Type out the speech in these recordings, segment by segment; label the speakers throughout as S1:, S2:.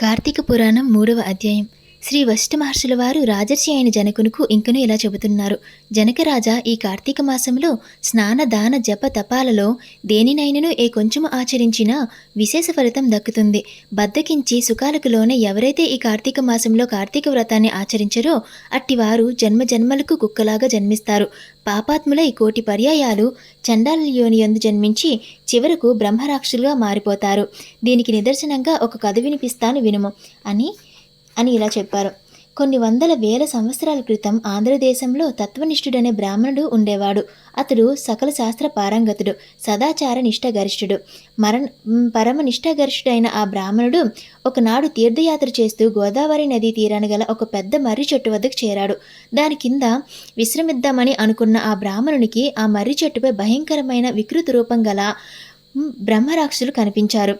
S1: కార్తీక పురాణం మూడవ అధ్యాయం. శ్రీ వశిష్ఠ మహర్షుల వారు రాజర్షి అయిన జనకునుకు ఇంకను ఇలా చెబుతున్నారు. జనకరాజా ఈ కార్తీక మాసంలో స్నాన దాన జప తపాలలో దేనినైనను ఏ కొంచెము ఆచరించినా విశేష ఫలితం దక్కుతుంది. బద్దకించి సుఖాలకు లోనే ఎవరైతే ఈ కార్తీక మాసంలో కార్తీక వ్రతాన్ని ఆచరించరో అట్టివారు జన్మ జన్మలకు కుక్కలాగా జన్మిస్తారు. పాపాత్ములై కోటి పర్యాయాలు చండాల యోనియందు జన్మించి చివరకు బ్రహ్మరాక్షులుగా మారిపోతారు. దీనికి నిదర్శనంగా ఒక కథ వినిపిస్తాను వినుము. అని అని ఇలా చెప్పారు. కొన్ని వందల వేల సంవత్సరాల క్రితం ఆంధ్రదేశంలో తత్వనిష్ఠుడనే బ్రాహ్మణుడు ఉండేవాడు. అతడు సకల శాస్త్ర పారంగతుడు సదాచార నిష్ఠగరిష్ఠుడు. మరణ పరమ నిష్ఠగరిష్ఠుడైన ఆ బ్రాహ్మణుడు ఒకనాడు తీర్థయాత్ర చేస్తూ గోదావరి నదీ తీరాన గల ఒక పెద్ద మర్రి చెట్టు వద్దకు చేరాడు. దాని కింద విశ్రమిద్దామని అనుకున్న ఆ బ్రాహ్మణునికి ఆ మర్రి చెట్టుపై భయంకరమైన వికృత రూపం గల బ్రహ్మరాక్షులు బ్రహ్మరాక్షసులు కనిపించారు.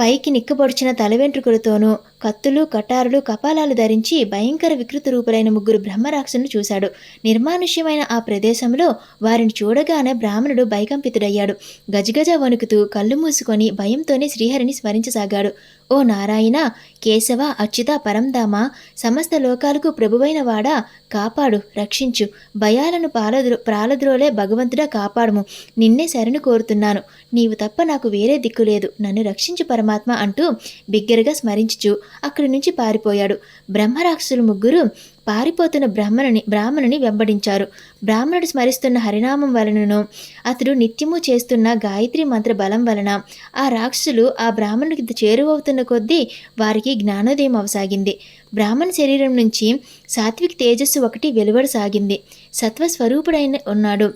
S1: పైకి నిక్కబొడిచిన తల వెంట్రుకలతోనూ కత్తులు కటారులు కపాలాలు ధరించి భయంకర వికృత రూపులైన ముగ్గురు బ్రహ్మరాక్షసులను చూశాడు. నిర్మానుష్యమైన ఆ ప్రదేశంలో వారిని చూడగానే బ్రాహ్మణుడు భయకంపితుడయ్యాడు. గజగజ వణుకుతూ కళ్ళు మూసుకొని భయంతోనే శ్రీహరిని స్మరించసాగాడు. ఓ నారాయణ కేశవ అచ్యుత పరంధామ సమస్త లోకాలకు ప్రభువైన వాడా కాపాడు రక్షించు. భయాలను పాలద్రో ప్రాలద్రోలే భగవంతుడా కాపాడము. నిన్నే శరణు కోరుతున్నాను. నీవు తప్ప నాకు వేరే దిక్కు లేదు. నన్ను రక్షించు పరమాత్మ అంటూ బిగ్గరగా స్మరించుచు అక్కడి నుంచి పారిపోయాడు. బ్రహ్మరాక్షసులు ముగ్గురు పారిపోతున్న బ్రాహ్మణుని బ్రాహ్మణుని వెంబడించారు. బ్రాహ్మణుడు స్మరిస్తున్న హరినామం వలనను అతడు నిత్యము చేస్తున్న గాయత్రి మంత్ర బలం వలన ఆ రాక్షసులు ఆ బ్రాహ్మణుడికి చేరువవుతున్న కొద్దీ వారికి జ్ఞానోదయం అవసాగింది. బ్రాహ్మణ శరీరం నుంచి సాత్విక తేజస్సు ఒకటి వెలువడసాగింది. సత్వస్వరూపుడైన ఉన్నాడు.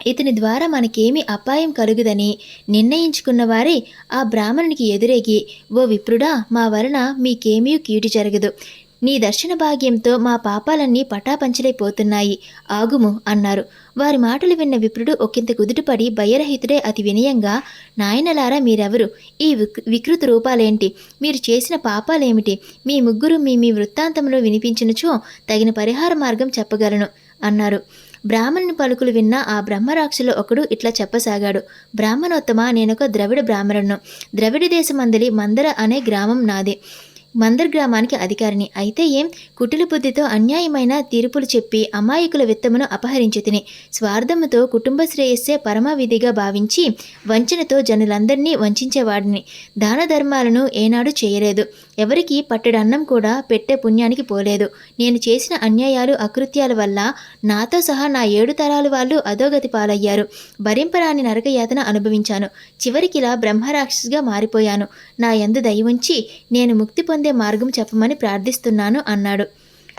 S1: ఇతని ద్వారా మనకేమీ అపాయం కలుగుదని నిర్ణయించుకున్న వారే ఆ బ్రాహ్మణునికి ఎదురేగి ఓ విప్రుడా మా వలన మీకేమీ కీడు జరగదు. నీ దర్శన భాగ్యంతో మా పాపాలన్నీ పటాపంచలైపోతున్నాయి ఆగుము అన్నారు. వారి మాటలు విన్న విప్రుడు ఒకంత కుదుటపడి భయరహితుడే అతి వినయంగా నాయనలారా మీరెవరు? ఈ వికృత రూపాలేంటి? మీరు చేసిన పాపాలేమిటి? మీ ముగ్గురు మీ మీ వృత్తాంతంలో వినిపించినచో తగిన పరిహార మార్గం చెప్పగలను అన్నారు. బ్రాహ్మణుని పలుకులు విన్న ఆ బ్రహ్మరాక్షులు ఒకడు ఇట్లా చెప్పసాగాడు బ్రాహ్మణోత్తమ నేనొక ద్రవిడ బ్రాహ్మణును ద్రవిడ దేశమందలి మందర అనే గ్రామం నాది. మందర్ గ్రామానికి అధికారిని. అయితే ఏం? కుటిల బుద్ధితో అన్యాయమైన తీర్పులు చెప్పి అమాయకుల విత్తమును అపహరించి తిని స్వార్థముతో కుటుంబ శ్రేయస్సే పరమవిధిగా భావించి వంచనతో జనులందరినీ వంచేవాడిని దాన ధర్మాలను ఏనాడు చేయలేదు. ఎవరికి పట్టెడన్నం కూడా పెట్టే పుణ్యానికి పోలేదు. నేను చేసిన అన్యాయాలు అకృత్యాల వల్ల నాతో సహా నా ఏడు తరాలు వాళ్ళు అధోగతి పాలయ్యారు. భరింపరాని నరకయాతన అనుభవించాను. చివరికిలా బ్రహ్మరాక్షసిగా మారిపోయాను. నా యందు దయ ఉంచి నేను ముక్తి పొందే మార్గం చెప్పమని ప్రార్థిస్తున్నాను అన్నాడు.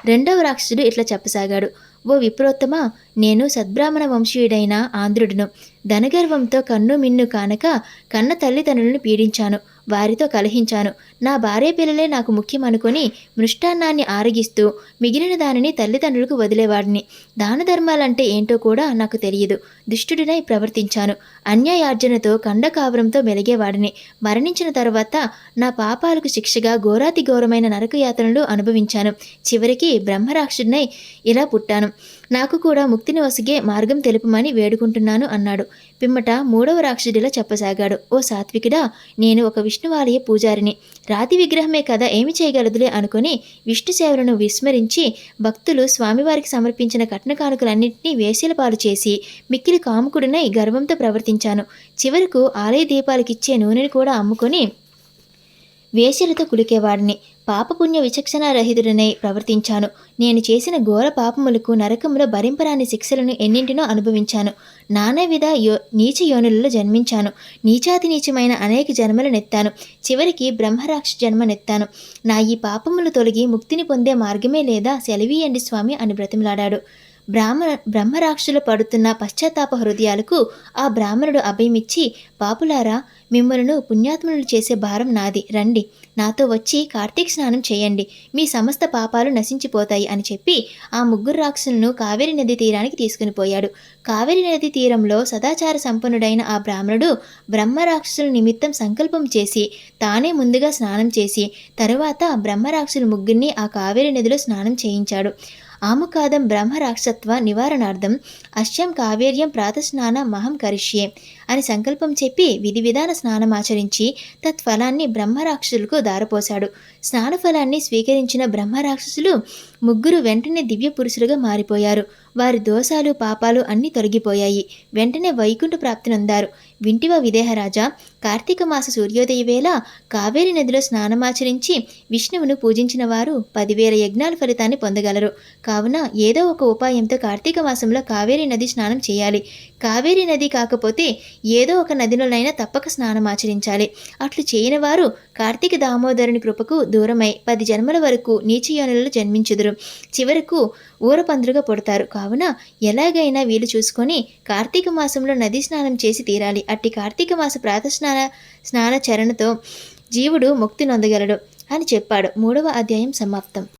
S1: రెండవ రాక్షసుడు ఇట్లా చెప్పసాగాడు. ఓ విప్రోత్తమ నేను సద్బ్రాహ్మణ వంశీయుడైన ఆంధ్రుడును. ధనగర్వంతో కన్ను మిన్ను కానక కన్న తల్లిదండ్రులను పీడించాను. వారితో కలహించాను. నా భార్య పిల్లలే నాకు ముఖ్యం అనుకొని మృష్టాన్నాన్ని ఆరగిస్తూ మిగిలిన దానిని తల్లిదండ్రులకు వదిలేవాడిని. దాన ధర్మాలంటే ఏంటో కూడా నాకు తెలియదు. దుష్టుడినై ప్రవర్తించాను. అన్యాయార్జనతో కండకావరంతో మెలిగేవాడిని. మరణించిన తర్వాత నా పాపాలకు శిక్షగా ఘోరాతి ఘోరమైన నరకయాతనలు అనుభవించాను. చివరికి బ్రహ్మరాక్షుడినై ఇలా పుట్టాను. నాకు కూడా ముక్తిని వసిగే మార్గం తెలుపమని వేడుకుంటున్నాను అన్నాడు. పిమ్మట మూడవ రాక్షసుడిలా చెప్పసాగాడు. ఓ సాత్వికుడా నేను ఒక విష్ణువాలయ పూజారిని. రాతి విగ్రహమే కదా ఏమి చేయగలదులే అనుకుని విష్ణు సేవలను విస్మరించి భక్తులు స్వామివారికి సమర్పించిన కట్న కానుకలన్నింటినీ వేసేల పాలు చేసి మిక్కిలి కాముకుడినై గర్వంతో ప్రవర్తించాను. చివరకు ఆలయ దీపాలకిచ్చే నూనెని కూడా అమ్ముకొని వేశ్యలతో కులికేవాడిని. పాపపుణ్య విచక్షణారహితుడనై ప్రవర్తించాను. నేను చేసిన ఘోర పాపములకు నరకంలో భరింపరాని శిక్షలను ఎన్నింటినో అనుభవించాను. నానావిధ యో నీచ యోనులలో జన్మించాను. నీచాతి నీచమైన అనేక జన్మలు నెత్తాను. చివరికి బ్రహ్మరాక్ష జన్మనెత్తాను నా ఈ పాపములు తొలగి ముక్తిని పొందే మార్గమే లేదా సెలవీయండి స్వామి అని బ్రతిమలాడాడు. బ్రాహ్మ బ్రహ్మరాక్షులు పడుతున్న పశ్చాత్తాప హృదయాలకు ఆ బ్రాహ్మణుడు అభయమిచ్చి పాపులారా మిమ్మలను పుణ్యాత్మనులు చేసే భారం నాది. రండి నాతో వచ్చి కార్తీక స్నానం చేయండి. మీ సమస్త పాపాలు నశించిపోతాయి అని చెప్పి ఆ ముగ్గురు రాక్షసులను కావేరి నది తీరానికి తీసుకుని పోయాడు. కావేరి నది తీరంలో సదాచార సంపన్నుడైన ఆ బ్రాహ్మణుడు బ్రహ్మరాక్షసుల నిమిత్తం సంకల్పం చేసి తానే ముందుగా స్నానం చేసి తరువాత బ్రహ్మరాక్షసుల ముగ్గురిని ఆ కావేరి నదిలో స్నానం చేయించాడు. ఆముకాదం బ్రహ్మరాక్షత్వ నివారణార్థం అశ్యం కావేర్యం ప్రాతస్నాన మహం కరిష్యే అని సంకల్పం చెప్పి విధి విధాన స్నానం ఆచరించి తత్ఫలాన్ని బ్రహ్మరాక్షసులకు దారపోశాడు. స్నాన ఫలాన్ని స్వీకరించిన బ్రహ్మరాక్షసులు ముగ్గురు వెంటనే దివ్య పురుషులుగా మారిపోయారు. వారి దోషాలు పాపాలు అన్నీ తొలగిపోయాయి. వెంటనే వైకుంఠ ప్రాప్తినందారు వింటివా విదేహరాజా కార్తీక మాస సూర్యోదయ వేళ కావేరి నదిలో స్నానమాచరించి విష్ణువును పూజించిన వారు పదివేల యజ్ఞాల ఫలితాన్ని పొందగలరు. కావున ఏదో ఒక ఉపాయంతో కార్తీక మాసంలో కావేరి నది స్నానం చేయాలి. కావేరి నది కాకపోతే ఏదో ఒక నదిలోనైనా తప్పక స్నానం ఆచరించాలి. అట్లు చేయని వారు కార్తీక దామోదరుని కృపకు దూరమై పది జన్మల వరకు నీచయోనులలో జన్మించుదురు. చివరకు ఊరపందులుగా పుడతారు. కావున ఎలాగైనా వీలు చూసుకొని కార్తీక మాసంలో నది స్నానం చేసి తీరాలి. అట్టి కార్తీక మాస ప్రాతస్నాన స్నాన చరణతో జీవుడు ముక్తి నొందగలడు అని చెప్పాడు. మూడవ అధ్యాయం సమాప్తం.